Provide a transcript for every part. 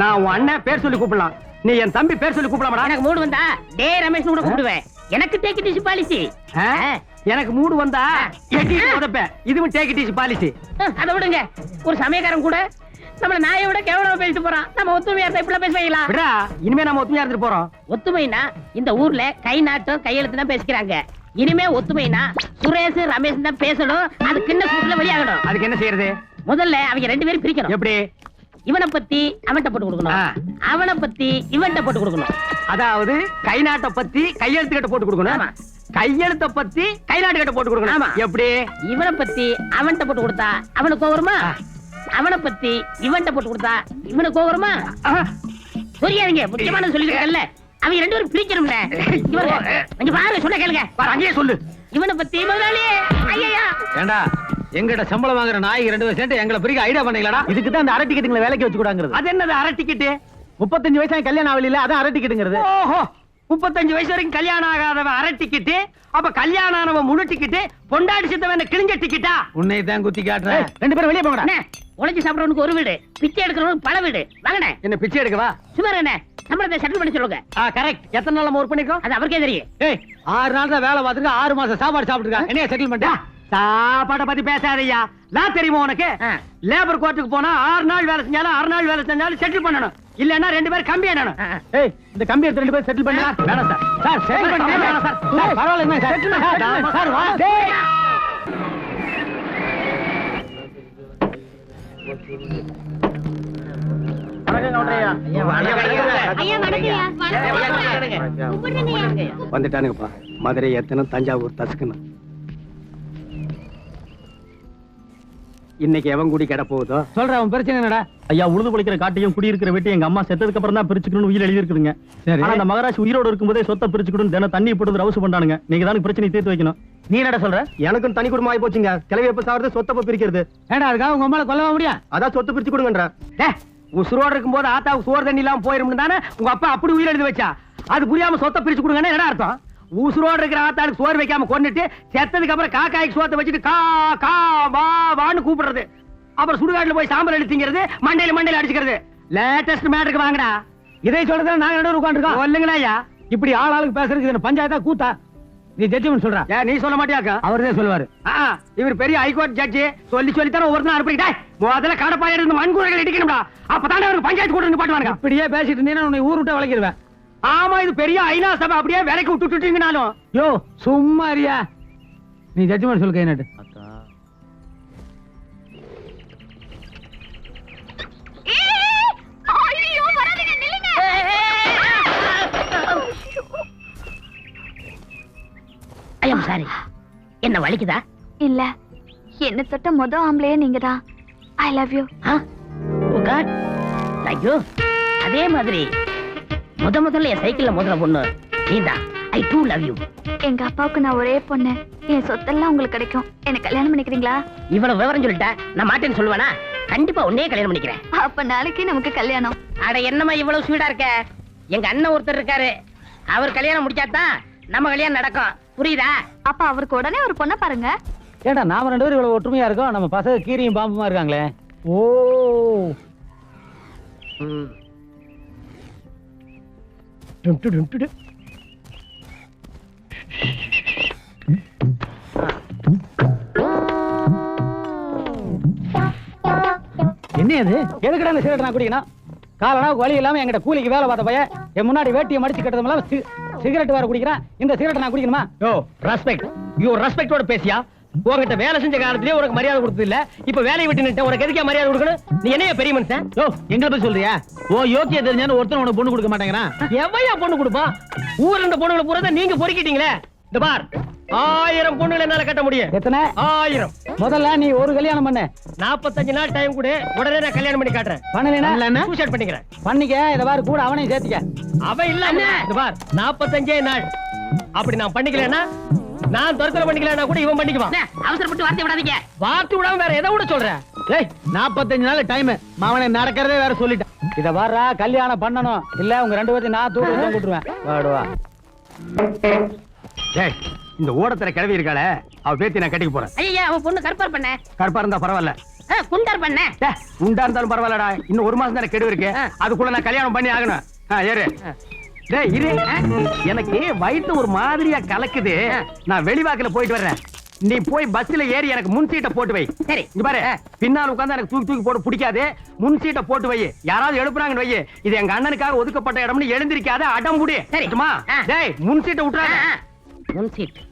நான் உன் அண்ணன் பேர் சொல்லி கூப்பிடலாம். நீ என் தம்பி பேர் சொல்லி கூப்பிடலாமடா? எனக்கு மூடு வந்தா டே ரமேஷ் கூட கூப்பிடுவேன். எனக்கு டேக் டிஷ் பாலிசி? எனக்கு மூடு வந்தா உதப்பேன் இதுவும் டேக் இட் பாலிசி அதை விடுங்க. ஒரு சமயக்காரன் கூட நம்மள நாயை விட கேவலமா பேசிட்டு போறான். நம்ம ஒத்துமையா இருந்தா இப்படி பேசுவீங்களா விடா இனிமே நம்ம ஒத்துமையா இருந்துட்டு போறோம். ஒத்துமைனா இந்த ஊர்ல கை நாட்டம் கையெழுத்து தான் பேசிக்கிறாங்க. இனிமே ஒத்துமைனா சுரேஷ் ரமேஷ் தான் பேசணும். அது கிண்ண சூட்ல வெளியாகணும் அதுக்கு என்ன செய்யறது? முதல்ல அவங்க ரெண்டு பேரும் பிரிக்கணும். எப்படி? இவனை பத்தி அவன்கிட்ட போட்டு கொடுக்கணும். அவனை பத்தி இவன்கிட்ட போட்டு கொடுக்கணும். அதாவது கை நாட்டை பத்தி கையெழுத்து கட்ட போட்டு கொடுக்கணும். கையெழுத்த பத்தி கை நாட்டு கட்ட போட்டு கொடுக்கணும். எப்படி? இவனை பத்தி அவன்கிட்ட போட்டு கொடுத்தா அவனுக்கு கோவம் வருமா ஆ. அவனை பத்தி இவன்கிட்ட போட்டு கொடுத்தா இவனுக்கு கோவம் வருமா ஆ, புரியாதுங்க முக்கியமான சொல்லிருக்கல அவங்க ரெண்டு பேரும் பிரிக்கணும்ல. இவங்க பாருங்க சொல்ல கேளுங்க. அங்கேயே சொல்லு. இவனை பத்தி முதலாளி ஐயா ஏண்டா? எங்கிட்ட சம்பளம் வாங்குற நாய்க்கு ரெண்டு சேர்ந்து எங்களை பிரிக்க ஐடியா பண்ணீங்களாடா? இதுக்கு தான் அந்த அரை டிக்கெட்டுங்களை வேலைக்கு வச்சு கூடாங்கிறது அது என்னது அரை டிக்கெட்டு முப்பத்தஞ்சு வயசு கல்யாணம் ஆகல அதான் அரை டிக்கெட்டுங்கிறது ஓஹோ முப்பத்தஞ்சு வயசு வரைக்கும் கல்யாணம் ஆகாதவன் அரை டிக்கெட்டு அப்ப கல்யாணம் ஆனவன் முழு டிக்கெட்டு பொண்டாடி சித்தவன் கிழிஞ்ச டிக்கெட்டா உன்னை தான் குத்தி காட்டுறேன். ரெண்டு பேரும் வெளியே போங்கடா. உழைச்சி சாப்பிடறவனுக்கு ஒரு வீடு. பிச்சை எடுக்கிறவனுக்கு பல வீடு. வாங்கண்ணே. என்ன பிச்சை எடுக்கவா சுமார் என்ன? சம்பளத்தை செட்டில் பண்ணி சொல்லுங்க. ஆ கரெக்ட் எத்தனை நாள் நம்ம ஒர்க் பண்ணிருக்கோம்? அது அவருக்கே தெரியும். ஏய் ஆறு நாள் தான் வேலை பார்த்துருக்கு ஆறு மாசம் சாப்பாடு சாப்பிட்டுருக்கா. என்னைய செட்டில்மெண்ட் சாப்பாட்டை பத்தி பேசாதய்யா நான் தெரியுமா உனக்கு. லேபர் கோர்ட்டுக்கு போனா ஆறு நாள் வேலை செஞ்சாலும் ஆறு நாள் வேலை செஞ்சாலும் செட்டில் பண்ணணும். இல்லன்னா ரெண்டு பேரும் கம்பி என்னணும். ஏய் இந்த கம்பி எடுத்து ரெண்டு பேரும் செட்டில் பண்ணு? வேணாம் சார். சார் செட்டில் பண்ணு? வேணாம் சார். சார் பரவாயில்ல என்ன சார் வா வந்துட்டானுங்கப்பா. மதுரை எத்தனை தஞ்சாவூர் தசுக்கணும் இன்னைக்கு எவன் குடி கிட போகுதோ? சொல்றேன் உன் பிரச்சனை என்னடா? ஐயா உழுது பொழிக்கிற காட்டையும் குடியிருக்கிற வீட்டையும் எங்க அம்மா செத்ததுக்கு அப்புறம் தான் பிரிச்சுக்கணும்னு உயிர் எழுதி இருக்குதுங்க சரி. ஆனா அந்த மகராஜ் உயிரோட இருக்கும்போதே சொத்தை பிரிச்சுக்கணும் தினம் தண்ணி போட்டு ரவுசு பண்றானுங்க நீங்க தான் பிரச்சனை தீர்த்து வைக்கணும். நீ என்னடா சொல்ற? எனக்கும் தனி குடும்பம் ஆகி போச்சுங்க. கிளவி எப்ப சாவது சொத்தப்ப பிரிக்கிறது? ஏடா அதுக்காக உங்க அம்மால கொல்லவா முடியும் அதான் சொத்து பிரிச்சு கொடுங்கன்ற உசுரோட இருக்கும்போது ஆத்தாவுக்கு சோறு தண்ணி இல்லாம போயிரும் தானே உங்க அப்பா அப்படி உயிர் எழுதி வச்சா? அது புரியாம சொத்தை பிரிச்சு கொடுங்கன்னு என்ன அர்த்தம்? உசுரோட இருக்கிற ஆத்தாளுக்கு சோறு வைக்காம கொண்டுட்டு செத்ததுக்கு அப்புறம் காக்காய்க்கு சோத்தை வச்சுட்டு கா கா வா வான்னு கூப்பிடுறது. அப்புறம் சுடுகாட்டுல போய் சாம்பல் எடுத்துங்கிறது மண்டையில மண்டையில அடிச்சுக்கிறது. லேட்டஸ்ட் மேட்டருக்கு வாங்கடா. இதை சொல்றதுல நாங்க பேரும் உட்காந்துருக்கோம் சொல்லுங்களா ஐயா. இப்படி ஆள் ஆளுக்கு பேசுறதுக்கு இது பஞ்சாயத்தா கூத்தா? நீ ஜட்ஜ்மெண்ட் சொல்ற. ஏன் நீ சொல்ல மாட்டியாக்கா? அவர்தான் சொல்லுவாரு. இவர் பெரிய ஹைகோர்ட் ஜட்ஜி சொல்லி சொல்லி தானே ஒவ்வொருத்தரும் அனுப்பிட்டா முதல்ல கடப்பாயிரம் இருந்து மண்கூரைகள் இடிக்கணும்டா. அப்பதானே அவருக்கு பஞ்சாயத்து கூட நிப்பாட்டுவானுங்க. இப்படியே பேசிட்டு இருந்தீங்கன்னா உன்னை ஊர் விட்டு வளைக்கிடுவேன். ஆமா இது பெரிய ஐநா சபை. அப்படியே விலைக்கு விட்டுட்டீங்கனாலும் யோ சும்மா இருயா நீ ஜட்ஜ்மெண்ட் சொல்லு கை நாட்டு. சாரி என்ன வலிக்குதா? இல்ல. என்ன தொட்ட முத ஆம்பளையே நீங்க தான் ஐ லவ் யூ அதே மாதிரி முத முதல்ல என் சைக்கிள்ல முதல்ல பொண்ணு நீதான் ஐ டூ லவ் யூ எங்க அப்பாவுக்கு நான் ஒரே பொண்ணு. என் சொத்தெல்லாம் உங்களுக்கு கிடைக்கும். என்ன கல்யாணம் பண்ணிக்கிறீங்களா? இவ்வளவு விவரம் சொல்லிட்ட நான் மாட்டேன்னு சொல்லுவேனா? கண்டிப்பா உன்னையே கல்யாணம் பண்ணிக்கிறேன். அப்ப நாளைக்கு நமக்கு கல்யாணம். அட என்னம்மா இவ்வளவு ஸ்வீடா இருக்க? எங்க அண்ணன் ஒருத்தர் இருக்காரு. அவர் கல்யாணம் முடிச்சாதான் நம்ம கல்யாணம் நடக்கும். புரியுதா? அப்ப அவருக்கு உடனே ஒரு பொண்ணை பாருங்க. ஏடா நாம ரெண்டு பேரும் இவ்வளவு ஒற்றுமையா இருக்கோம்? நம்ம பசங்க கீரியும் பாம்புமா இருக்காங்களே? ஓ. என்ன இது? எதுக்குடா இந்த சிகரெட் நான் குடிக்கணும்? காலனா வழி இல்லாம எங்கிட்ட கூலிக்கு வேலை பார்த்த பையன். என் முன்னாடி வேட்டியை மடிச்சு கட்டதும் இல்லாம சி- சிகரெட் வேற குடிக்கிறேன். இந்த சிகரெட் நான் குடிக்கணுமா? யோ ரெஸ்பெக்ட் யூ ரெஸ்பெக்டோட பேசியா? உங்ககிட்ட வேலை செஞ்ச காலத்திலேயே உனக்கு மரியாதை கொடுத்தது இல்ல. இப்ப வேலையை விட்டு நின்னுட்ட, உனக்கு எதுக்கே மரியாதை கொடுக்கணும்? நீ என்னைய பெரிய மனுஷன்? யோ எங்களை போய் சொல்றியா? ஓ யோக்கிய தெரிஞ்சாலும் ஒருத்தன் உனக்கு பொண்ணு கொடுக்க மாட்டேங்கிறான். எவையா பொண்ணு கொடுப்பா? ஊர் ரெண்டு பொண்ணுகளை பூரா நீங்க பொறுக்கிட்டீங்களே. இந்த பார் ஆயிரம் பொண்ணுகளை என்னால கட்ட முடியும். எத்தனை? ஆயிரம். முதல்ல நீ ஒரு கல்யாணம் பண்ணு. நாற்பத்தஞ்சு நாள் டைம் கூட உடனே நான் கல்யாணம் பண்ணி காட்டுறேன். பண்ணலைன்னா? சூசைட் பண்ணிக்கிறேன். பண்ணிக்க இத பாரு கூட அவனையும் சேர்த்துக்க. அவன் இல்ல பார் நாற்பத்தஞ்சே நாள். அப்படி நான் பண்ணிக்கலன்னா நான் தற்கொலை பண்ணிக்கலன்னா கூட இவன் பண்ணிக்குவான். அவசரப்பட்டு வார்த்தை விடாதீங்க. வார்த்தை விடாம வேற எதை விட சொல்றேன் ஏய் நாற்பத்தஞ்சு நாள் டைம் மாவனை நடக்கிறதே வேற சொல்லிட்டேன். இத பாருடா கல்யாணம் பண்ணணும். இல்ல உங்க ரெண்டு பேர்த்தையும் நான் தூக்கு கூட்டுருவேன். வாடுவா இந்த ஓடத்துல கிளவி இருக்காளே அவ பேத்தி நான் கட்டிக்க போறேன். ஐயா அவன் பொண்ணு கருப்பார் பண்ண. கருப்பா இருந்தா பரவாயில்ல. குண்டர் பண்ண. டே, உண்டா இருந்தாலும் பரவாயில்லடா. இன்னும் ஒரு மாசம் தானே கெடு இருக்கு. அதுக்குள்ள நான் கல்யாணம் பண்ணி ஆகணும். ஏறு. இரு. எனக்கு வயித்து ஒரு மாதிரியா கலக்குது. நான் வெளிவாக்குல போயிட்டு வர்றேன். நீ போய் பஸ்ல ஏறி எனக்கு முன் சீட்டை போட்டு வை. சரி. இங்க பாரு. பின்னால உட்கார்ந்து எனக்கு தூக்கி தூக்கி போட்டு பிடிக்காது. முன் சீட்டை போட்டு வை. யாராவது எழுப்புறாங்கன்னு வை. இது எங்க அண்ணனுக்காக ஒதுக்கப்பட்ட இடம்னு எழுந்திருக்காத அடம்புடி சரி. சும்மா. ஆ. டேய் முன் சீட்டை விட்டுறாங்க. முன் சீட்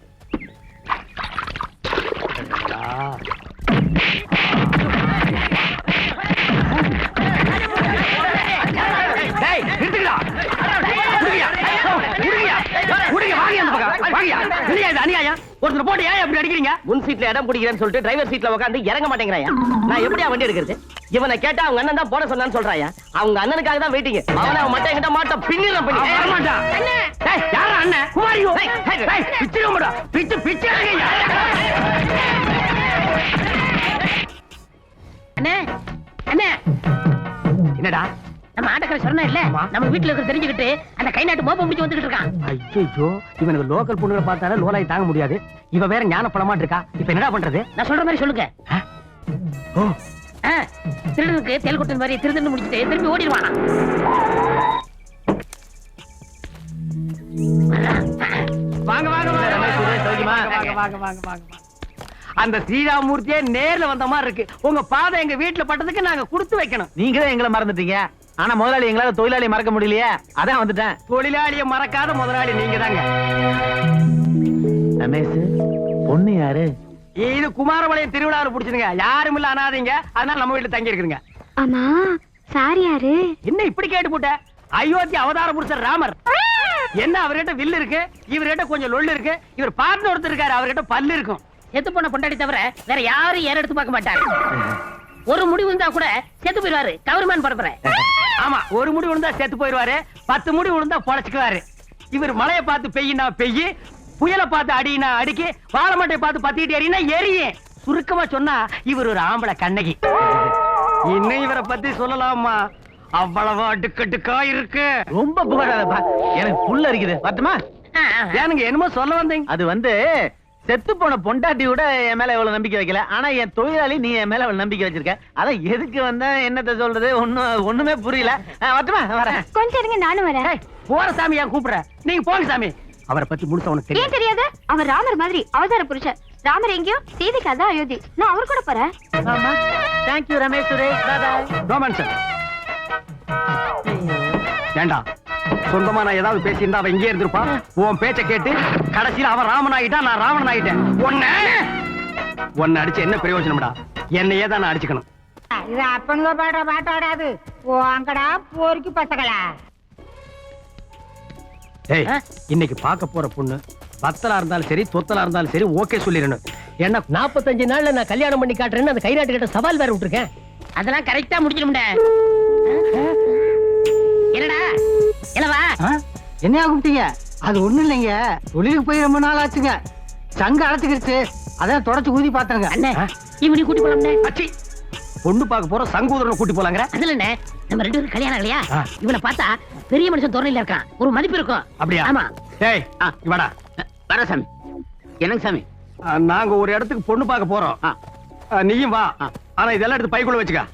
அநியாயம். ஒருத்தர் போட்டு ஏன் அப்படி அடிக்கிறீங்க? முன் சீட்ல இடம் பிடிக்கிறேன்னு சொல்லிட்டு டிரைவர் சீட்ல உட்காந்து இறங்க மாட்டேங்கிறாயா? நான் எப்படியா வண்டி எடுக்கிறது? இவனை கேட்டா அவங்க அண்ணன் தான் போட சொன்னான்னு சொல்றாயா? அவங்க அண்ணனுக்காக தான் வெயிட்டிங் அவனை அவன் மட்டும் என்கிட்ட மாட்ட பின்னில அவன் வரமாட்டான். டேய் யாரா அண்ணன்? குமாரியோ டேய் பிச்சிடுங்கடா பிச்சு பிச்சு. அண்ணே அண்ணே. என்னடா? நம்ம ஆட்டக்கார சொன்னா இல்ல. நம்ம வீட்டுல இருக்க தெரிஞ்சுக்கிட்டு அந்த கை நாட்டு மோப்பம் முடிச்சு வந்துகிட்டு இருக்கான் ஐயோ இவனுக்கு லோக்கல் பொண்ணுகளை பார்த்தாலே லோலாய் தாங்க முடியாது இவ வேற ஞான பழமாட்டு இருக்கா இப்ப என்னடா பண்றது நான் சொல்ற மாதிரி சொல்லுங்க திருடனுக்கு தேல் கொட்டன் மாதிரி திருடன்னு முடிச்சுட்டு திரும்பி ஓடிடுவானா வாங்க வாங்க வாங்க? வாங்க வாங்க வாங்க. அந்த ஸ்ரீராமூர்த்தியே நேர்ல வந்த மாதிரி இருக்கு உங்க பாதை எங்க வீட்டுல பட்டதுக்கு நாங்க கொடுத்து வைக்கணும் நீங்க தான் எங்களை மறந்துட்டீங்க ஆனா முதலாளி எங்களால தொழிலாளி மறக்க முடியலையே. அதான் வந்துட்டேன். தொழிலாளிய மறக்காத முதலாளி நீங்க தாங்க ரமேஷ் பொண்ணு யாரு? இது குமாரபாளையம் திருவிழாவில் பிடிச்சிருங்க யாரும் இல்ல அனாதீங்க. அதனால நம்ம வீட்டுல தங்கி இருக்குங்க ஆமா சார் யாரு? என்ன இப்படி கேட்டு போட்ட? அயோத்தி அவதார புருஷர் ராமர். என்ன அவர்கிட்ட வில்லு இருக்கு? இவர்கிட்ட கொஞ்சம் லொல்லு இருக்கு. இவர் பார்ட்னர் ஒருத்தர் இருக்காரு. அவர்கிட்ட பல்லு இருக்கும். செத்து போன பொண்டாடி தவிர வேற யாரும் ஏற எடுத்து பார்க்க மாட்டாரு. ஒரு முடிவு இருந்தா கூட செத்து போயிடுவாரு. கவர்மெண்ட் பரப்புற ஆமா ஒரு முடி விழுந்தா செத்து போயிருவாரு பத்து முடி விழுந்தா பொழைச்சுக்குவாரு. இவர் மழைய பார்த்து பெய்யினா பெய்யி புயலை பார்த்து அடினா அடிக்கி வாழை மட்டையை பார்த்து பத்திட்டு எறினா எரியும். சுருக்கமா சொன்னா இவர் ஒரு ஆம்பளை கண்ணகி. இன்னும் இவரை பத்தி சொல்லலாமா? அவ்வளவு அடுக்கடுக்கா இருக்கு. ரொம்ப புகழாதப்பா. எனக்கு புல்ல இருக்குது பத்துமா? ஏனுங்க என்னமோ சொல்ல வந்தீங்க. அது வந்து செத்து போன பொண்டாட்டி கூட என் மேல எவ்வளவு நம்பிக்கை வைக்கல. ஆனா என் தொழிலாளி நீ என் மேல அவ்வளவு நம்பிக்கை வச்சிருக்க. அதான் எதுக்கு வந்த என்னத்த சொல்றது? ஒண்ணும் ஒண்ணுமே புரியல. வரட்டுமா வரேன். கொஞ்சம் இருங்க நானும் வரேன். ஏய், போற சாமி ஏன் கூப்பிடுற? நீங்க போங்க சாமி. அவரை பத்தி முழுசா உனக்கு தெரியும் ஏன் தெரியாது? அவர் ராமர் மாதிரி அவதார புருஷன். ராமர் எங்கேயோ? சீதைக்கு அதான் அயோத்தி. நான் அவர் கூட போறேன். Thank you Ramesh Suresh. Bye Roman sir ஏண்டா? சொந்தமா நான் ஏதாவது பேசியிருந்தா அவன் இங்கே இருந்திருப்பான் உன் பேச்ச கேட்டு கடைசியில அவன் ராமன் ஆகிட்டான் நான் ராவணன் ஆகிட்டேன் உன்னை உன்னை அடிச்சு என்ன பிரயோஜனம்டா? என்னையே தான் நான் அடிச்சுக்கணும். இது அப்பனுங்க பாடுற பாட்டாடாது வாங்கடா போருக்கு பசங்களா? ஏய் இன்னைக்கு பார்க்க போற பொண்ணு பத்தலா இருந்தாலும் சரி தொத்தலா இருந்தாலும் சரி ஓகே சொல்லிடணும். ஏன்னா நாற்பத்தஞ்சு நாள்ல நான் கல்யாணம் பண்ணி காட்டுறேன்னு அந்த கைநாட்டு கிட்ட சவால் வேற விட்டுருக்கேன். அதெல்லாம் கரெக்டா முடிச்சிடும்டா என்னடா? இல்லவா என்னையா கூப்பிட்டீங்க? அது ஒண்ணும் இல்லைங்க. தொழிலுக்கு போய் ரொம்ப நாள் ஆச்சுங்க. சங்க அழைச்சிக்கிடுச்சு அதான் தொடச்சு ஊதி அண்ணே இவனி கூட்டி போலாம்டே அச்சி. பொண்ணு பார்க்க போற சங்கூதரனை கூட்டி போலாங்கிற. அதுல என்ன? நம்ம ரெண்டு பேரும் கல்யாணம் இல்லையா. இவனை பார்த்தா பெரிய மனுஷன் தோரணையில இருக்கான்? ஒரு மதிப்பு இருக்கும். அப்படியா? ஆமா. ஏய் இவாடா வர சாமி. என்னங்க சாமி? நாங்க ஒரு இடத்துக்கு பொண்ணு பார்க்க போறோம். நீயும் வா. ஆனா இதெல்லாம் எடுத்து பைக்குள்ள வச்சுக்க.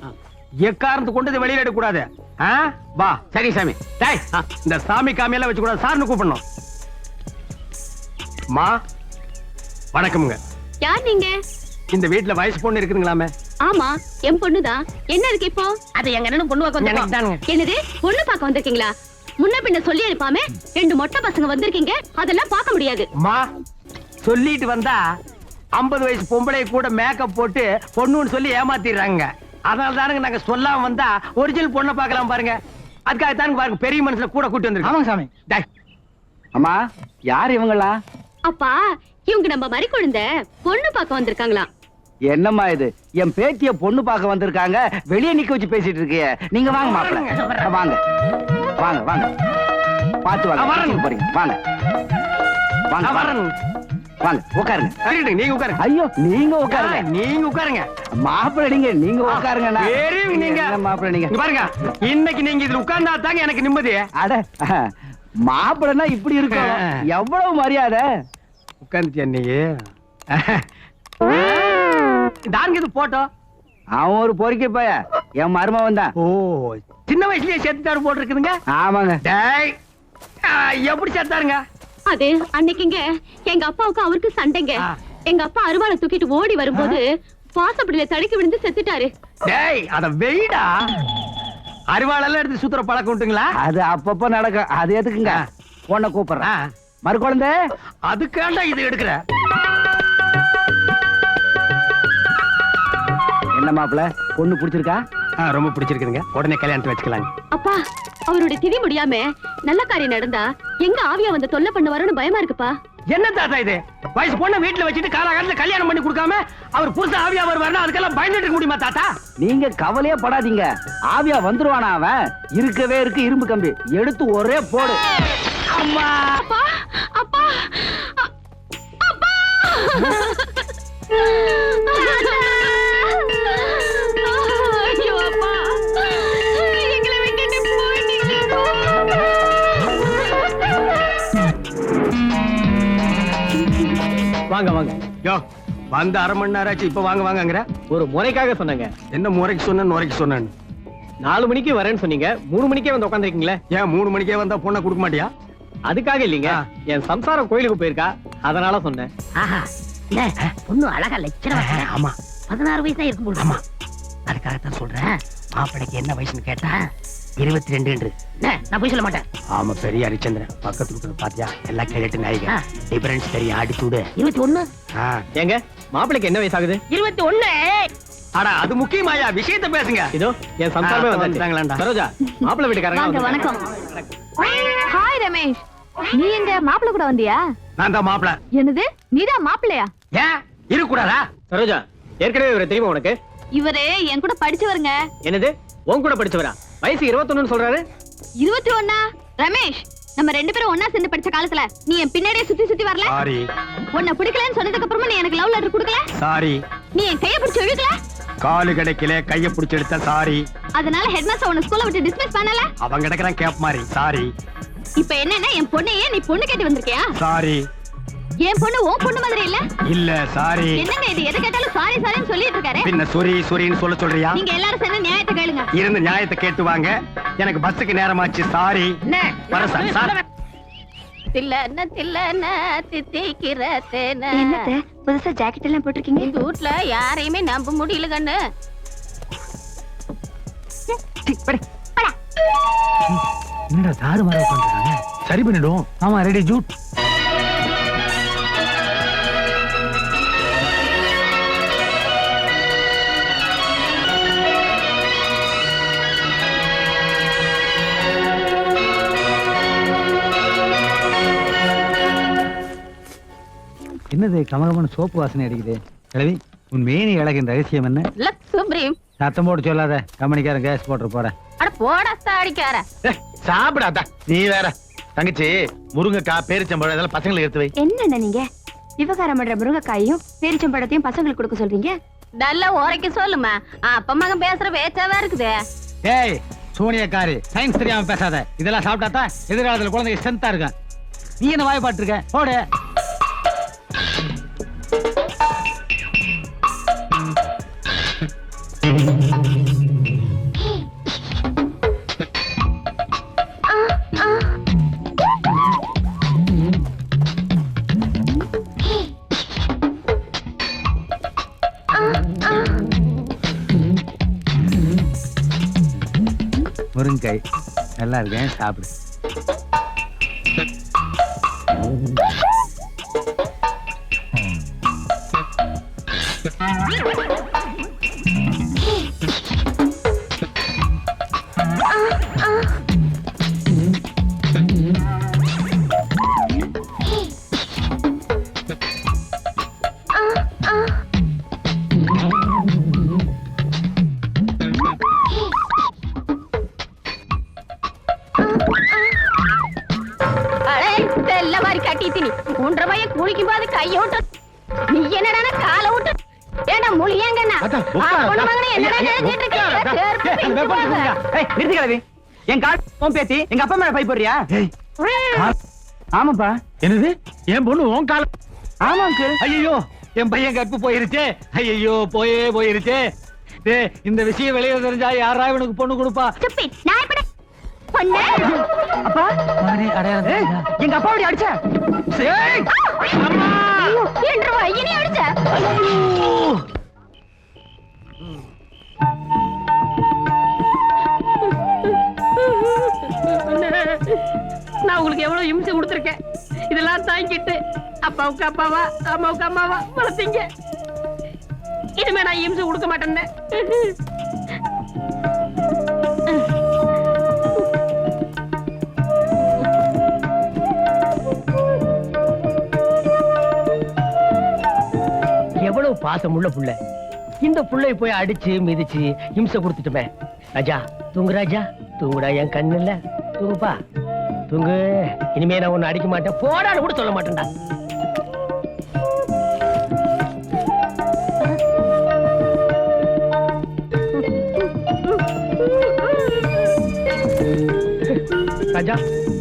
எக்காரணத்து கொண்டு இதை வெளியில எடுக்க கூடாது ஆ? வா சரி சாமி. டேய் இந்த சாமி காமியெல்லாம் வச்சு கூடாது சார்னு கூப்பிடணும். மா வணக்கம்ங்க. யார் நீங்க? இந்த வீட்டுல வயசு பொண்ணு இருக்குதுங்களாமே? ஆமா என் பொண்ணுதான் என்ன இருக்கு இப்போ? அது எங்க அண்ணனும் பொண்ணு பார்க்க தானுங்க. என்னது? பொண்ணு பார்க்க வந்திருக்கீங்களா? முன்ன பின்ன சொல்லி அனுப்பாம ரெண்டு மொட்டை பசங்க வந்திருக்கீங்க. அதெல்லாம் பார்க்க முடியாது. மா சொல்லிட்டு வந்தா ஐம்பது வயசு பொம்பளை கூட மேக்கப் போட்டு பொண்ணுன்னு சொல்லி ஏமாத்திடுறாங்க. அதனால தானுங்க நாங்க சொல்லாம வந்தா ஒரிஜினல் பொண்ணை பார்க்கலாம் பாருங்க. அதுக்காக தானுங்க பாருங்க பெரிய மனுஷனை கூட கூட்டி வந்திருக்கோம். ஆமாங்க சாமி. டேய், அம்மா யார் இவங்களா? அப்பா இவங்க நம்ம மறி குழந்தை பொண்ணு பார்க்க வந்திருக்காங்களா? என்னம்மா இது? என் பேத்திய பொண்ணு பார்க்க வந்திருக்காங்க. வெளியே நிக்க வச்சு பேசிட்டு இருக்கிய. நீங்க வாங்க மாப்பிள்ள. வாங்க வாங்க. வாங்க. வரேன். வாங்க. போறீங்க வாங்க. வாங்க. நான் வாங்க உட்காருங்க. இருக்கட்டும், நீங்க உட்காருங்க. ஐயோ நீங்க உட்காருங்க. நீங்க உட்காருங்க. மாப்பிள்ள நீங்க உட்காருங்க வெரி நீங்க. மாப்பிள்ள நீங்க? பாருங்க இன்னைக்கு நீங்க இதுல உட்கார்ந்தா தாங்க எனக்கு நிம்மதி. அட மாப்பிள்ளனா இப்படி இருக்கும். ஆ. எவ்வளவு மரியாதை? உட்கார்ந்துட்டியா நீ தாங்க இது அவன் ஒரு பொறுக்கி பைய. என் மருமவன் தான். ஓ சின்ன வயசுலயே செத்துட்டாரு போட்டிருக்குதுங்க. ஆமாங்க. எப்படி செத்தாருங்க அது அன்னைக்குங்க எங்க அப்பாவுக்கு அவருக்கு சண்டைங்க. எங்க அப்பா அருவாளை தூக்கிட்டு ஓடி வரும்போது வாசப்படியில தடுக்கி விழுந்து செத்துட்டாரு. டேய் அத வெயிடா. அரிவாளெல்லாம் எடுத்து சுத்துற பழக்கம் உண்டுங்களா? அது அப்பப்ப நடக்கும். அது எதுக்குங்க? பொண்ணை ஆ, கூப்பிடுறேன். மறு குழந்தை அதுக்காண்டா இது எடுக்கிற. என்ன மாப்பிள? பொண்ணு பிடிச்சிருக்கா? ரொம்ப பிடிச்சிருக்குதுங்க. உடனே கல்யாணத்தை வச்சுக்கலாங்க. அப்பா அவருடைய திதி முடியாம நல்ல காரியம் நடந்தா எங்க ஆவியா வந்து தொல்லை பண்ணுவாரோன்னு பயமா இருக்குப்பா. என்ன தாத்தா இது? வயசு பொண்ணை வீட்டுல வச்சுட்டு காலகாலத்துல கல்யாணம் பண்ணி கொடுக்காம அவர் புருஷன் ஆவியா வருவாருன்னா அதுக்கெல்லாம் பயந்துட்டு இருக்க முடியுமா தாத்தா? நீங்க கவலையே படாதீங்க. ஆவியா வந்துருவானா அவன்? இருக்கவே இருக்கு இரும்பு கம்பி. எடுத்து ஒரே போடு. அம்மா அப்பா அப்பா அப்பா. வாங்க வாங்க. யோ வந்து அரை மணி நேரம் ஆச்சு இப்ப வாங்க வாங்கங்கிற? ஒரு முறைக்காக சொன்னேங்க. என்ன முறைக்கு சொன்ன முறைக்கு சொன்னேன்னு நாலு மணிக்கு வரேன்னு சொன்னீங்க மூணு மணிக்கே வந்து உட்காந்துருக்கீங்களே? ஏன் மூணு மணிக்கே வந்தா பொண்ணை கொடுக்க மாட்டியா? அதுக்காக இல்லைங்க. என் சம்சாரம் கோயிலுக்கு போயிருக்கா அதனால சொன்னேன். பொண்ணு அழகா லட்சணம் ஆமா. பதினாறு வயசா இருக்கும் போது ஆமா. அதுக்காகத்தான் சொல்றேன். மாப்பிளைக்கு என்ன வயசுன்னு கேட்டா இருபத்தி ரெண்டு என்ன, நான் போய் சொல்ல மாட்டேன். ஆமா பெரிய ஹரிச்சந்திரன். பக்கத்து இருக்கிறது பாத்தியா? எல்லாம் கேட்டு நாய்க. டிஃபரன்ஸ் தெரியும் அடிச்சு விடு இருபத்தி ஒண்ணு. ஏங்க மாப்பிளைக்கு என்ன வயசாகுது? இருபத்தி ஒண்ணு. அடா அது முக்கியமாயா? விஷயத்த பேசுங்க. இதோ என் வந்தாச்சு. வந்துட்டாங்களாண்டா. சரோஜா மாப்பிள்ளை வீட்டுக்காரங்க. வணக்கம். ஹாய் ரமேஷ். நீ எங்க மாப்பிள்ள கூட வந்தியா? நான் தான் மாப்பிள. என்னது? நீதான் மாப்பிள்ளையா ஏன்? இருக்கக்கூடாதா? சரோஜா ஏற்கனவே இவரை தெரியுமா உனக்கு? இவரு என் கூட படிச்சவருங்க. என்னது? உன் கூட படிச்சவரா? வயசு இருபத்தொன்னு சொல்றாரு? இருபத்தி ஒண்ணா ரமேஷ் நம்ம ரெண்டு பேரும் ஒண்ணா சேர்ந்து படிச்ச காலத்துல நீ என் பின்னாடியே சுத்தி சுத்தி வரல? சாரி. உன்னை பிடிக்கலன்னு சொன்னதுக்கு அப்புறமா நீ எனக்கு லவ் லெட்டர் கொடுக்கல? சாரி. நீ என் கைய பிடிச்சு இழுக்கல? காலு கிடைக்கல கைய பிடிச்சி எடுத்த சாரி. அதனால ஹெட்மாஸ்டர் உன்னை ஸ்கூல்ல விட்டு டிஸ்மிஸ் பண்ணல? அவன் கிடக்குறான் கேப் மாதிரி சாரி. இப்ப என்னன்னா என் பொண்ணையே நீ பொண்ணு கேட்டு வந்திருக்கியா? சாரி. என் பொண்ணு உன் பொண்ணு மாதிரி இல்ல? இல்ல சாரி என்னங்க இது? எது கேட்டாலும் சாரி சாரின்னு சொல்லிட்டு இருக்காரு. பின்ன சொரி சொரின்னு சொல்ல சொல்றியா? நீங்க எல்லாரும் சேர்ந்து நியாயத்தை கேளுங்க. இருந்து நியாயத்தை கேட்டு வாங்க. எனக்கு பஸ்ஸுக்கு நேரமாச்சு சாரி வர சார் சார். தில்லன தில்லன தித்திக்கிற தேன. என்னத்த? புதுசா ஜாக்கெட் எல்லாம் போட்டிருக்கீங்க? இந்த வீட்ல யாரையுமே நம்ப முடியல கண்ணு. என்னடா தாறு மாற உட்காந்துருக்காங்க சரி பண்ணிடும் ஆமா ரெடி ஜூட் என்னது கமகமன் சோப்பு வாசனை அடிக்குது. கிழவி உன் மேனி இழகின் ரகசியம் என்ன? சுப்ரீம். சத்தம் போட்டு சொல்லாத. கம்பெனிக்காரன் கேஸ் போட்டு போறேன். அட போடா தாடிக்கார சாப்பிடாதா நீ வேற. தங்கச்சி முருங்கைக்காய் பேரிச்சம்பழம் இதெல்லாம் பசங்களுக்கு எடுத்து வை. என்ன நீங்க? விவகாரம் பண்ற முருங்கைக்காயும் பேரிச்சம்பழத்தையும் பசங்களுக்கு கொடுக்க சொல்றீங்க? நல்லா உரைக்க சொல்லுமா. அப்ப மகன் பேசுற பேச்சாவா இருக்குது? ஏய் சோனியக்காரி சயின்ஸ் தெரியாம பேசாத. இதெல்லாம் சாப்பிட்டா தான் எதிர்காலத்துல குழந்தைங்க ஸ்ட்ரென்த்தா இருக்கும் நீ என்ன வாய்ப்பாட்டு இருக்க? போடு. முருங்கை. நல்லா இருக்கேன் சாப்பிடு. கிழவி. என் கால் உன் பேத்தி எங்க அப்பா மேல பை போடுறியா? ஆமாப்பா. என்னது? என் பொண்ணு உன் கால. ஆமா அங்கிள் ஐயோ என் பையன் கற்பு போயிருச்சே. ஐயோ போயே போயிருச்சே. இந்த விஷயம் வெளியே தெரிஞ்சா யாரா இவனுக்கு பொண்ணு கொடுப்பா? அப்பா? எங்க அப்பா அப்படி அடிச்ச? அடிச்ச? உங்களுக்கு எவ்வளவு இம்சை கொடுத்துருக்கேன். இதெல்லாம் தாங்கிட்டு அப்பாவுக்கு அப்பாவா அம்மாவுக்கு அம்மாவா வளர்த்தீங்க. இனிமே நான் இம்சை கொடுக்க மாட்டேன்னு. எவ்வளவு பாசம் உள்ள புள்ள. இந்த புள்ளை போய் அடிச்சு மிதிச்சு இம்சை கொடுத்துட்டுமே. ராஜா தூங்கு ராஜா. தூங்குடா என் கண்ணுல. தூங்குப்பா. தூங்கு. இனிமே நான் உன்னை அடிக்க மாட்டேன். போடான்னு கூட சொல்ல மாட்டேன்டா. ராஜா.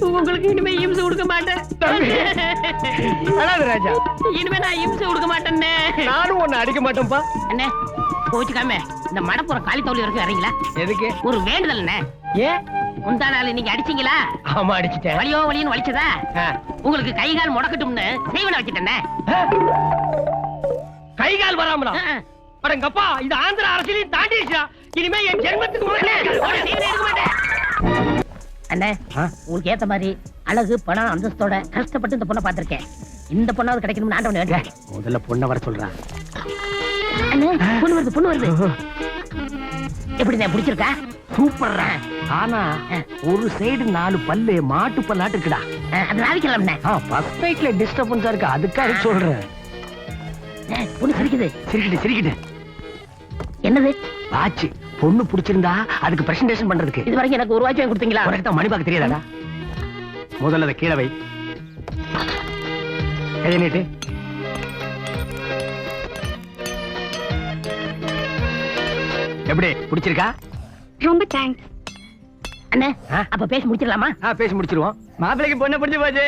உங்களுக்கு இனிமே இம்சை கொடுக்க மாட்டேன். அழாத ராஜா. இனிமே நான் இம்சை கொடுக்க மாட்டேன்னு. நானும் உன்னை அடிக்க மாட்டேன்ப்பா. அண்ணே கோச்சுக்காம இந்த மடப்புறம் காலி தோல் வரைக்கும் வரீங்களா எதுக்கு? ஒரு வேண்டுதல் அண்ணே. ஏன்? முந்தா நாள் நீங்க அடிச்சீங்களா? ஆமா அடிச்சிட்டேன். வலியோ வலின்னு வலிச்சதா. உங்களுக்கு கை கால் முடக்கட்டும்னு செய்வன வச்சுட்டேனே. கை கால் வராமலா? அடங்கப்பா இது ஆந்திர அரசியலையும் தாண்டிடுச்சா இனிமே என் ஜென்மத்துக்கு அண்ணே உங்களுக்கு ஏத்த மாதிரி அழகு பணம் அந்தஸ்தோட கஷ்டப்பட்டு இந்த பொண்ணை பார்த்திருக்கேன். இந்த பொண்ணாவது கிடைக்கணும்னு ஆண்டவன் வேண்டேன் முதல்ல பொண்ணை வர சொல்றான். அண்ணே பொண்ணு வருது பொண்ணு வருது. எப்படி நான் பிடிச்சிருக்கா? சூப்பர்ரா. ஆனா ஒரு சைடு நாலு பல்லு மாட்டு பல்லாட்டு இருக்குடா அது நாளைக்கலாம்ண்ணே ஃபர்ஸ்ட் நைட்ல டிஸ்டர்பன்ஸா இருக்கு? அதுக்காக சொல்றேன். பொண்ணு சிரிக்குது. சிரிக்கிட்டு சிரிக்கிட்டு என்னது? வாச்சு. பொண்ணு பிடிச்சிருந்தா அதுக்கு பிரசன்டேஷன் பண்றதுக்கு. இது வரைக்கும் எனக்கு ஒரு வாட்ச் வாங்கி கொடுத்தீங்களா? உனக்கு தான் மணி பார்க்க தெரியாதாடா? முதல்ல அதை கீழே வை. கையை நீட்டு எப்படி? பிடிச்சிருக்கா? ரொம்ப தேங்க்ஸ் அண்ணே ஆ? அப்ப பேசி முடிச்சிடலாமா? ஆ பேசி முடிச்சிருவோம். மாப்பிள்ளைக்கு பொண்ணு பிடிச்சு போச்சு.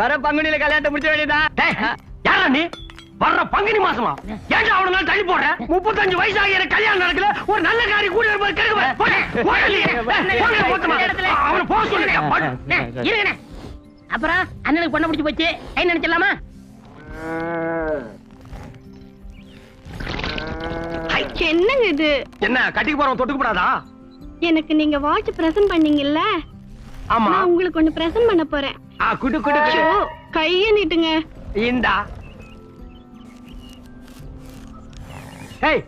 வர பங்குனியில கல்யாணத்தை முடிச்ச வேண்டியதா டேய், யாரா நீ? வர்ற பங்குனி மாசமா? ஏன்டா அவன நாள் தள்ளி போடுற? முப்பத்தஞ்சு வயசு ஆகி எனக்கு கல்யாணம் நடக்கல. ஒரு நல்ல காரியம் கூட வரும்போது கேட்க அவனை போக சொல்லுங்க. அப்புறம் அண்ணனுக்கு பொண்ணை முடிச்சு போச்சு. கை நினைச்சிடலாமா? என்னங்க இது? என்ன கட்டிக்கு போறவன் தொட்டுக்க கூடாதா எனக்கு நீங்க வாட்ச் பிரசன்ட் பண்ணீங்கல்ல? ஆமா. நான் உங்களுக்கு ஒண்ணு பிரசன்ட் பண்ண போறேன். ஆ, குடு குடு குடு. ஐயோ, கைய நீட்டுங்க. இந்தா. ஏய்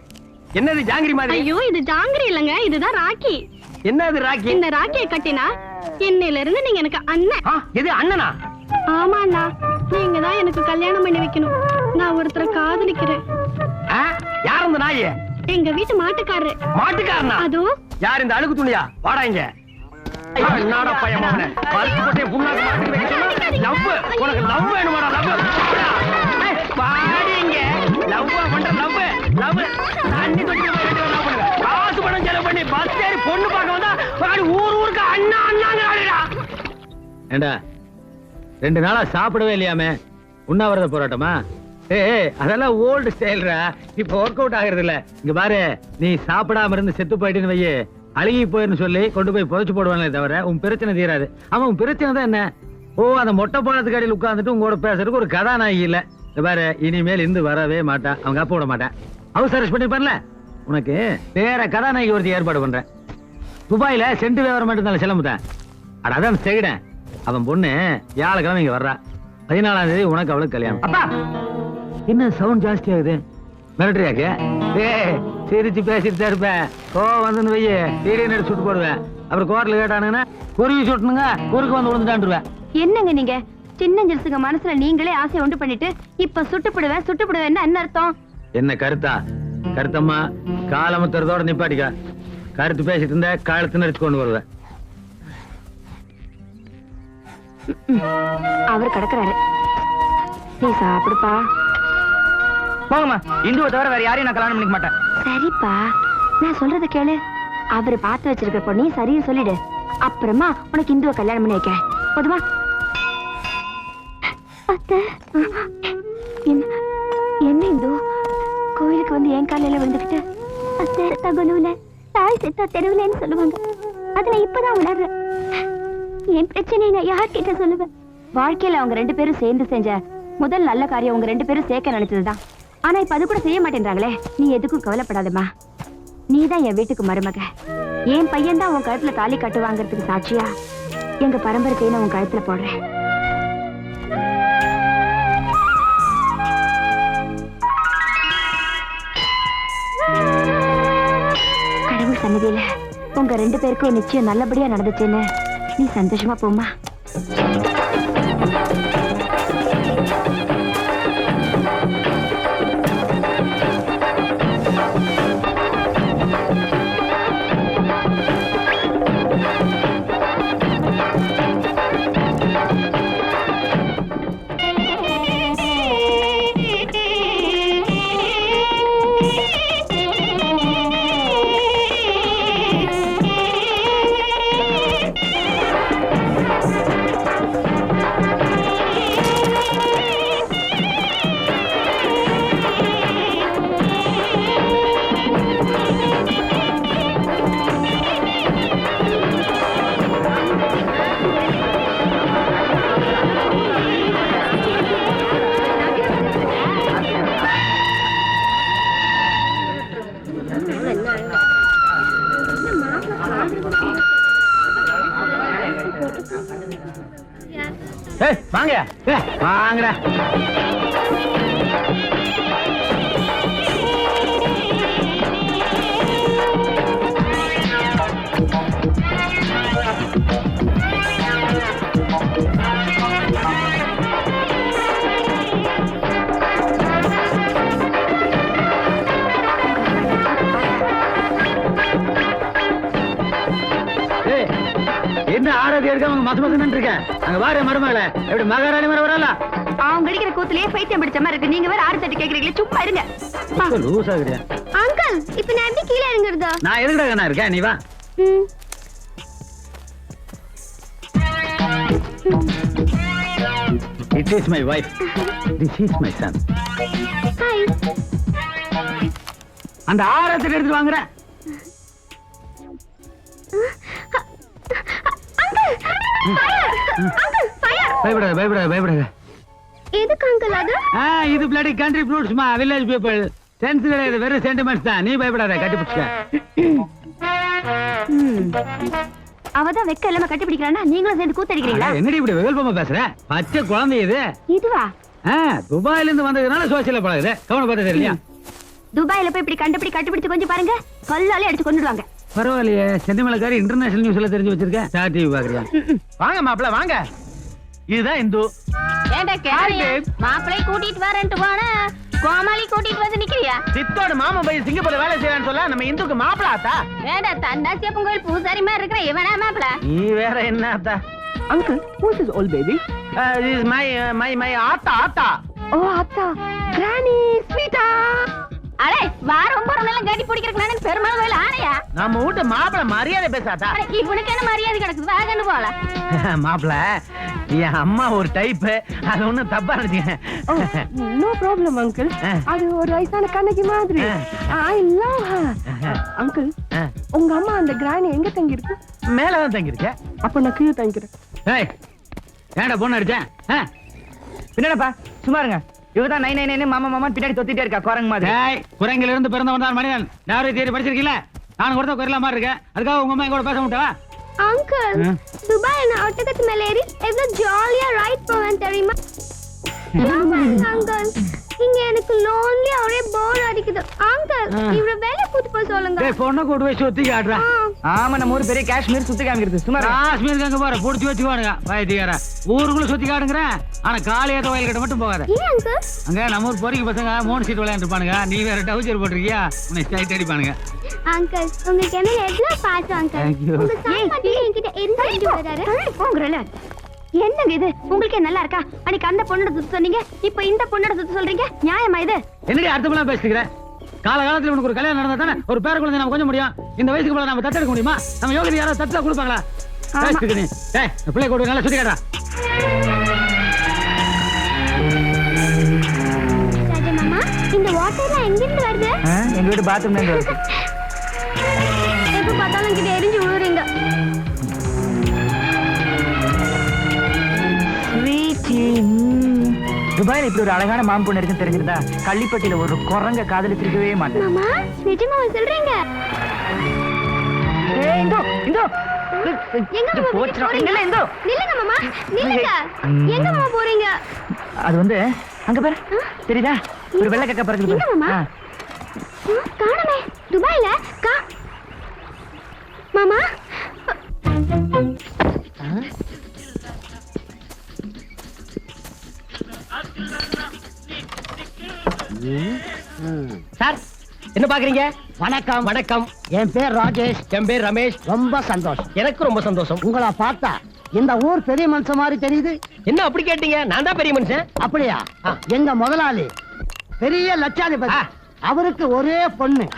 என்னது ஜாங்கிரி மாதிரி? ஐயோ இது ஜாங்கிரி இல்லங்க இதுதான் ராக்கி. என்னது ராக்கி? இந்த ராக்கியை கட்டினா இன்னையில இருந்து நீங்க எனக்கு அண்ணன். ஆ, எது அண்ணனா? ஆமாண்ணா நீங்க தான் எனக்கு கல்யாணம் பண்ணி வைக்கணும். நான் ஒருத்தரை காதலிக்கிறேன். ஆ, யார் இந்த நாய்? எங்க வீட்டு மாட்டுக்காரரு. மாட்டுக்காரனா? அதோ யார் இந்த அழுக்கு துணியா? வாடா இங்க. ஐயோ, என்னடா பையன் மகனே? பருப்பு கொட்டை புண்ணாக்கு மாட்டுக்கு வைக்க சொன்னா? லவ் உனக்கு லவ் வேணுமாடா லவ் வாடி இங்க. லவ் பண்ற லவ் லவ் தண்ணி தொட்டி லவ் பண்ணுங்க. காசு பணம் செலவு பண்ணி பஸ் ஏறி பொண்ணு பார்க்க வந்தா வாடி ஊர் ஊருக்கு அண்ணா அண்ணாங்க ஆடுடா ஏண்டா ரெண்டு நாளா சாப்பிடவே இல்லையாமே? உண்ணாவிரத போராட்டமா? ஏய் அதெல்லாம் ஓல்டு ஸ்டைல்ரா இப்ப ஒர்க் அவுட் ஆகுறது இல்ல இங்க பாரு நீ சாப்பிடாம இருந்து செத்து போயிட்டுன்னு வையே. அழுகி போயிருன்னு சொல்லி கொண்டு போய் புதைச்சு போடுவாங்களே தவிர உன் பிரச்சனை தீராது. அவன் உன் பிரச்சனை தான் என்ன? ஓ அந்த மொட்டை பாலத்துக்கு அடியில் உட்காந்துட்டு உங்களோட பேசுறதுக்கு ஒரு கதாநாயகி இல்ல. இங்க பாரு இனிமேல் இருந்து வரவே மாட்டான் அவங்க அப்ப விட மாட்டான் ஹவுஸ் பண்ணி பண்ணிருப்பான்ல உனக்கு வேற கதாநாயகி ஒருத்தி ஏற்பாடு பண்றேன். துபாயில சென்ட் வியாபாரம் மட்டும் சிலம்புதான். அட அதான் செய்கிறேன் அவன் பொண்ணு வியாழக்கிழமை இங்க வர்றா. பதினாலாம் தேதி உனக்கு அவளுக்கு கல்யாணம். அப்பா! என்ன சவுண்ட் ஜாஸ்தி ஆகுது? மிரட்டுறியாக்கு? ஏ சிரிச்சு பேசிட்டு தான் இருப்பேன். கோவம் வந்து வையே திடீர்னு எடுத்து சுட்டு போடுவேன். அப்புறம் கோரில் கேட்டானுங்கன்னா குருவி சுட்டணுங்க குறுக்கு வந்து விழுந்துட்டான்ருவேன் என்னங்க நீங்க? சின்ன ஜெல்சுங்க மனசுல நீங்களே ஆசை உண்டு பண்ணிட்டு இப்ப சுட்டுப்பிடுவேன் சுட்டுப்பிடுவேன் என்ன அர்த்தம்? என்ன கருத்தா? கருத்தம்மா காலமுத்துறதோட நிப்பாட்டிக்கா. கருத்து பேசிட்டு இருந்த காலத்து நடிச்சு கொண்டு வருவேன். அவர் கிடக்குறாரு. நீ சாப்பிடுப்பா. போங்கம்மா இந்துவை தவிர வேற யாரையும் நான் கல்யாணம் பண்ணிக்க மாட்டேன். சரிப்பா நான் சொல்றது கேளு. அவரு பார்த்து வச்சிருக்க பொண்ணையும் சரியா சொல்லிடு. அப்புறமா உனக்கு இந்துவை கல்யாணம் பண்ணி வைக்க போதுமா? என்ன இந்து? கோயிலுக்கு வந்து என் காலையில விழுந்துக்கிட்டு அத்தை தாய் செத்தா தெருவுலன்னு சொல்லுவாங்க. அதை நான் இப்பதான் உணர்றேன். என் பிரச்சனையை நான் யார்கிட்ட சொல்லுவேன்? வாழ்க்கையில அவங்க ரெண்டு பேரும் சேர்ந்து செஞ்ச முதல் நல்ல காரியம் அவங்க ரெண்டு பேரும் சேர்க்க நினைச்சதுதான். ஆனா இப்ப அது கூட செய்ய மாட்டேன்றாங்களே. நீ எதுக்கும் கவலைப்படாதம்மா. நீதான் என் வீட்டுக்கு மருமக. என் பையன் தான் உன் கழுத்துல தாலி கட்டுவாங்கிறதுக்கு சாட்சியா? எங்க பரம்பரை நான் உன் கழுத்துல போடுறேன். கடவுள் சன்னதியில உங்க ரெண்டு பேருக்கும் நிச்சயம் நல்லபடியா நடந்துச்சுன்னு நீ சந்தோஷமா போமா வாங்கடா. மசன்னு இருக்க அங்க வாரு மருமகள. எப்படி மகாராணி மரம் வரல அவங்க அடிக்கிற கூத்துலயே பைத்தியம் பிடிச்ச மாதிரி இருக்கு. நீங்க வேற ஆறு தட்டு கேக்குறீங்களே சும்மா இருங்க. லூஸ் ஆகுறியா அங்கிள் இப்ப நான் எப்படி கீழே இறங்குறதா? நான் எதுக்குடா கண்ணா இருக்கேன்? நீ வா. It is my wife this is my son hi அந்த ஆரத்தில் எடுத்து வாங்குற பயப்படாத பயப்படாத பயப்படாத. எதுக்கு அங்கிள் அது? ஆ இது பிளடி கண்ட்ரி ஃப்ரூட்ஸ்மா வில்லேஜ் பீப்புள் சென்ஸ் கிடையாது வெறும் சென்டிமெண்ட்ஸ் தான். நீ பயப்படாத கட்டி அவதான் வெக்க இல்லாம கட்டி பிடிக்கிறானா நீங்களும் சேர்ந்து கூத்தடிக்கிறீங்களா? என்னடி இப்படி வெகுல்பமா பேசுற? பச்சை குழந்தை இது. இதுவா? ஆ, துபாயில இருந்து வந்ததுனால சோசியல பழகுது. கவனம் பார்த்தது இல்லையா துபாயில போய் இப்படி கண்டுபிடி கண்டுபிடிச்சு கொஞ்சம் பாருங்க. கல்லாலே அடிச்சு கொண்டுடுவாங்க பரவாயில்லையே. சென்னிமலைக்காரி இன்டர்நேஷனல் நியூஸ்ல தெரிஞ்சு வச்சிருக்கேன் ஸ்டார் டிவி பாக்குறியா வாங்க மாப்பிள வாங்க. இதுதான் இந்து. ஏண்டா கேரியா மாப்பிளை கூட்டிட்டு வரேன்ட்டு போனா. கோமாளி கூட்டிட்டு வந்து நிக்கிறியா? சித்தோட மாமா போய் சிங்கப்பூர்ல வேலை செய்யறான்னு சொல்ல நம்ம இந்துக்கு மாப்பிள ஆத்தா? ஏண்டா தண்டாசியப்பன் கோயில் பூசாரி மாதிரி இருக்கிற இவனா மாப்பிள நீ வேற என்ன ஆத்தா? Uncle who's this old baby? Is my my my ஆத்தா ஆத்தா. ஓ அத்தா கிராணி ஸ்வீட்டா அடே வாரம் போற எல்லாம் கட்டி பிடிக்கிறதுக்கு பெருமாள் கோயில் ஆனையா? நம்ம வீட்டு மாப்பிள மரியாதை பேசாத்தா அட, இவனுக்கு என்ன மரியாதை கிடக்குது? வாகன்னு போல. மாப்பிள என் அம்மா ஒரு டைப் அது ஒண்ணும் தப்பா நினைச்சுக்க. நோ ப்ராப்ளம் அங்கிள் அது ஒரு வயசான கண்ணகி மாதிரி. ஐ லவ் ஹர் அங்கிள் உங்க அம்மா அந்த கிராணி எங்க தங்கி இருக்கு மேலதான் தங்கியிருக்க. அப்ப நான் கீழே தங்கிக்கிறேன். ஏய் ஏன்டா பொண்ணு அடிச்சேன் ஆ? பின்னாடப்பா சும்மா இருங்க. இவதான் நை நை நைன்னு மாமா மாமா பின்னாடி தொத்திட்டே இருக்கா குரங்கு மாதிரி. ஏய் குரங்கில இருந்து பிறந்தவன் தான் மனிதன். யாரும் தேடி படிச்சிருக்கீங்களா நான் கூட குரலா மாதிரி இருக்கேன். அதுக்காக உங்க அம்மா கூட பேச மாட்டா அங்கிள் துபாய் நான் ஒட்டகத்து மேல ஏறி எவ்வளவு ஜாலியா ரைட் போவேன் தெரியுமா? அங்கிள் இங்க எனக்கு லோன்லியா ஒரே போர் அடிக்குது. அங்கிள் இவர வேலை கூட்டு போய் சொல்லுங்க. ஏய் பொண்ணை கூட்டு போய் சுத்தி காட்டுறேன் ஆமா நம்ம ஊர் பெரிய காஷ்மீர் சுத்தி காமிக்கிறது. சும்மா இருங்க. காஷ்மீருக்கு அங்க போற? புடிச்சு வச்சுக்குவானுங்க பயத்தியார ஊருக்குள்ள சுத்தி காட்டுங்கிறேன். ஆனா காளியாத்த வயல் கிட்ட மட்டும் போகாத. ஏன் அங்கிள் அங்க நம்ம ஊர் பொறிக்கு பசங்க மூணு சீட் விளையாண்டுப்பானுங்க நீ வேற டவுச்சர் போட்டிருக்கியா? உன்னை ஸ்டைட் அடிப்பானுங்க. அங்கிள் உங்களுக்கு என்ன எவ்வளவு you. அங்கிள் உங்க சாப்பாட்டு என்கிட்ட எந்த வராரு போங்கறல என்னங்க இது? உங்களுக்கே நல்லா இருக்கா? அன்னைக்கு அந்த பொண்ணோட சுத்து சொன்னீங்க இப்போ இந்த பொண்ணோட சுத்து சொல்றீங்க? நியாயமா இது? என்னடி அர்த்தமெல்லாம் பேசிக்கிறேன் கால காலத்துல உனக்கு ஒரு கல்யாணம் நடந்தா தானே? ஒரு பேர குழந்தை நம்ம கொஞ்சம் முடியும். இந்த வயசுக்கு மேல நம்ம தத்தெடுக்க முடியுமா? நம்ம யோகி யாராவது தத்தா கொடுப்பாங்களா? ஏய் பிள்ளை கூட நல்லா சுத்தி மாமா இந்த வாட்டர்லாம் எங்கிருந்து வருது? எங்க வீட்டு பாத்ரூம்ல இருந்து வருது. பார்த்தாலும் கிட்ட எரிஞ்சு துபாயில இப்படி ஒரு அழகான மாம் பொண்ணு இருக்குன்னு தெரிஞ்சிருந்தா கள்ளிப்பட்டியில ஒரு குரங்க காதலிச்சிருக்கவே மாட்டேன். மாமா நிஜமாவா சொல்றீங்க? இந்தோ, இந்தோ. அது வந்து அங்க பாரு. தெரியுதா? ஒரு வெள்ளை கக்க பறக்குது காணுமே. துபாயில கா மாமா? சார் என்ன பாக்குறீங்க வணக்கம். வணக்கம். என் பேர் ராஜேஷ். என் பேர் ரமேஷ். ரொம்ப சந்தோஷம். எனக்கு ரொம்ப சந்தோஷம். உங்களை பார்த்தா இந்த ஊர் பெரிய மனுஷன் மாதிரி தெரியுது. என்ன அப்படி கேட்டீங்க? நான் தான் பெரிய மனுஷன். அப்படியா. எங்க முதலாளி பெரிய லட்சாதிபதி. அவருக்கு ஒரே பொண்ணு.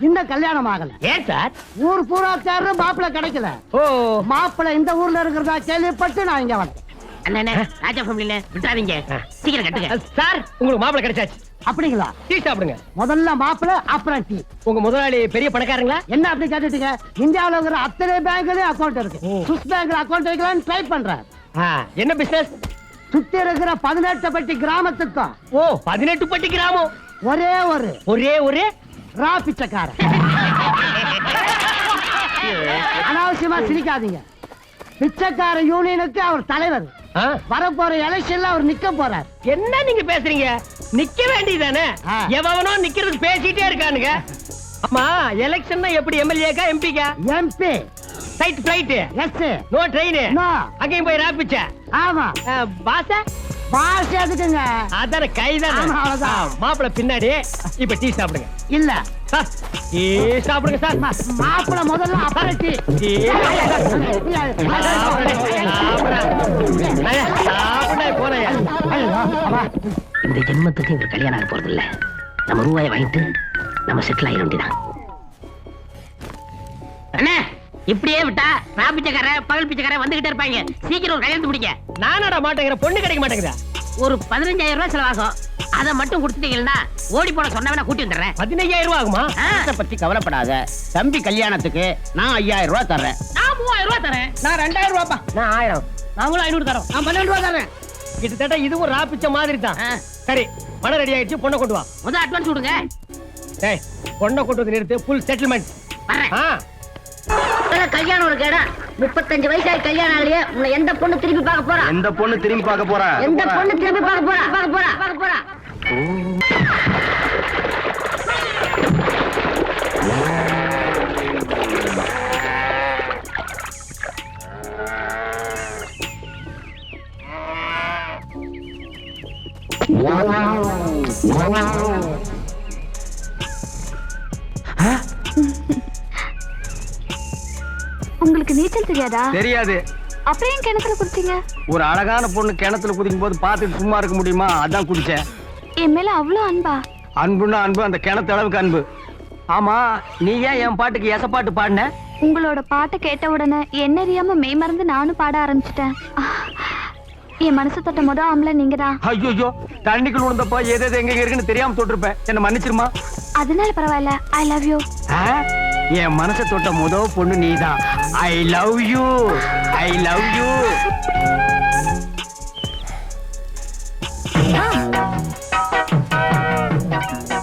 இந்த கல்யாணம் ஆகல. ஏன் சார்? ஊர் பூரா தேர்ற மாப்பிள்ளை கிடைக்கல. ஓ. மாப்பிள்ளை இந்த ஊர்ல இருக்கிறதா கேள்விப்பட்டு நான் இங்க வந்தேன். அண்ணே ராஜா ஃபேமிலில விட்டுறாதீங்க. சீக்கிரம் கட்டுங்க. சார் உங்களுக்கு மாப்பிளை கிடைச்சாச்சு. அப்படிங்களா? டீ சாப்பிடுங்க. முதல்ல மாப்பிள்ளை அப்புறம் டீ. உங்க முதலாளி பெரிய பணக்காரங்களா? என்ன அப்படி கேட்டுட்டீங்க? இந்தியாவுல இருக்கிற அத்தனை பேங்க்லயும் அக்கௌண்ட் இருக்கு. சுவிஸ் பேங்க்ல அக்கௌண்ட் வைக்கலாம்னு ட்ரை பண்றேன். என்ன பிசினஸ் சுத்தி இருக்கிற பதினெட்டு பட்டி கிராமத்துக்கும். ஓ பதினெட்டு பட்டி கிராமம். ஒரே ஒரு. ஒரே ஒரே? ரா பிச்சைக்காரன் அனாவசியமா சிரிக்காதீங்க. பிச்சைக்கார யூனியனுக்கு அவர் தலைவர். வரப்போற எலெக்ஷன்ல அவர் நிக்க போறார். என்ன நீங்க பேசுறீங்க? நிக்க வேண்டியதானே. எவனோ நிக்கிறதுக்கு பேசிட்டே இருக்கானுங்க. ஆமா எலெக்ஷன்னா எப்படி எம்எல்ஏக்கா எம்பிக்கா MP side flight yes no train. அங்கேயும் போய் ராப்பிச்ச. ஆமா. பாச? பாஸ் எதுக்குங்க அதான அவ்வளவுதான். மாப்பிள பின்னாடி இப்ப டீ சாப்பிடுங்க இல்ல டீ சாப்பிடுங்க சார் மாப்பிளை முதல்ல அப்புறம் டீ. இந்த ஜென்மத்துக்கு இவர் கல்யாணம் ஆக போறது இல்ல நம்ம ரூபாயை வாங்கிட்டு நம்ம செட்டில் ஆயிட வேண்டியதான் அண்ணே இப்படியே விட்டா ரா பிச்சைக்காரன் பகல் பிச்சைக்காரன் வந்துகிட்டே இருப்பாங்க. சீக்கிரம் கல்யாணத்து முடிக்க. நானடா மாட்டேங்கிற பொண்ணு கிடைக்க மாட்டேங்குதா? ஒரு பதினஞ்சாயிரம் ரூபாய் செலவாகும். அதை மட்டும் கொடுத்துட்டீங்கன்னா ஓடி போன சொன்னா கூட்டி வந்துடுறேன். பதினையாயிரம் ரூபா ஆகுமா? ஆ, பத்தி கவலைப்படாத. தம்பி கல்யாணத்துக்கு நான் ஐயாயிரம் ரூபாய் தர்றேன். நான் மூவாயிரம் ரூபாய் தரேன் நான் ரெண்டாயிரம் ரூபாப்பா. நான் ஆயிரம். நாங்களும் ஐநூறு தரோம். நான் பன்னெண்டு ரூபாய் தர்றேன். கிட்டத்தட்ட இதுவும் ராப்பிச்ச மாதிரி தான். சரி பணம் ரெடி ஆயிடுச்சு பொண்ணை கொண்டு வா. முதல் அட்வான்ஸ் கொடுங்க டேய் பொண்ணை கொண்டு வந்து நிறுத்து ஃபுல் செட்டில்மெண்ட் ஆ. கல்யாணம் ஒரு கேடா முப்பத்தஞ்சு வயசாகி கல்யாணம் ஆகலையே உன்னை எந்த பொண்ணு திருப்பி பார்க்க போறா? எந்த பொண்ணு திரும்பி பார்க்க போறா? எந்த பொண்ணு திருப்பி பார்க்க போறா? பார்க்க போறா? பார்க்க போறா? உங்களுக்கு நீச்சல் தெரியாதா? தெரியாது. அப்புறம் ஏன் கிணத்துல குடிச்சீங்க ஒரு அழகான பொண்ணு கிணத்துல குதிக்கும் போது பார்த்துட்டு சும்மா இருக்க முடியுமா? அதான் குடிச்சேன் என் மேல அவ்வளவு அன்பா? அன்புன்னா அன்பு அந்த கிணத்து அளவுக்கு அன்பு. ஆமா நீ ஏன் என் பாட்டுக்கு எச பாட்டு பாடின? உங்களோட பாட்டை கேட்ட உடனே என்ன அறியாம மெய் மறந்து நானும் பாட ஆரம்பிச்சிட்டேன். என் மனசு தொட்ட முத ஆம்பளை நீங்க தான் ஐயோ தண்ணிக்குள்ள விழுந்தப்போ எது எது எங்க இருக்குன்னு தெரியாம தொட்டிருப்பேன். என்ன மன்னிச்சிருமா? அதனால பரவாயில்ல. ஐ லவ் யூ? என் மனசை தொட்ட முத பொண்ணு நீதான். I love you I love you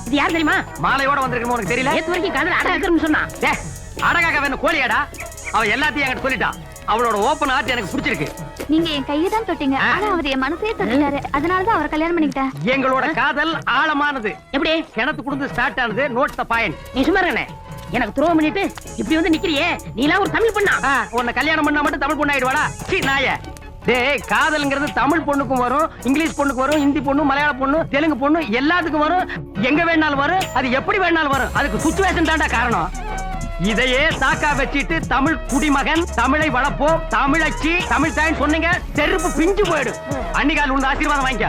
இது யார் தெரியுமா? மாலையோட வந்திருக்கணும் உனக்கு தெரியல? நேத்து வரைக்கும் காதல் அடா இருக்குன்னு சொன்னா டே அடகாக்க வேணும் கோழியாடா. அவ எல்லாத்தையும் என்கிட்ட சொல்லிட்டா. அவளோட ஓப்பன் ஹார்ட் எனக்கு பிடிச்சிருக்கு. நீங்க என் கையை தான் தொட்டீங்க. ஆனா அவர் என் மனசையே தொட்டுட்டாரு. அதனால தான் அவரை கல்யாணம் பண்ணிக்கிட்டேன். எங்களோட காதல் ஆழமானது. எப்படி? கிணத்து குடுந்து ஸ்டார்ட் ஆனது நோட் த பாயிண்ட் நீ சும்மா. எனக்கு துரோகம் பண்ணிட்டு இப்படி வந்து நிக்கிறியே? நீலாம் ஒரு தமிழ் பண்ணா? உன்னை கல்யாணம் பண்ணா மட்டும் தமிழ் பொண்ணு ஆயிடுவாடா சீ நாய. டேய் காதல்ங்கிறது தமிழ் பொண்ணுக்கும் வரும் இங்கிலீஷ் பொண்ணுக்கு வரும் ஹிந்தி பொண்ணு மலையாள பொண்ணு தெலுங்கு பொண்ணு எல்லாத்துக்கும் வரும். எங்க வேணாலும் வரும் அது எப்படி வேணாலும் வரும்? அதுக்கு சுச்சுவேஷன் தான்டா காரணம். இதையே சாக்கா வச்சிட்டு தமிழ் குடிமகன் தமிழை வளர்ப்போம் தமிழச்சி தமிழ் தாய் சொன்னீங்க செருப்பு பிஞ்சு போயிடும். அன்னிகால் உள்ள ஆசீர்வாதம் வாங்கிக்க.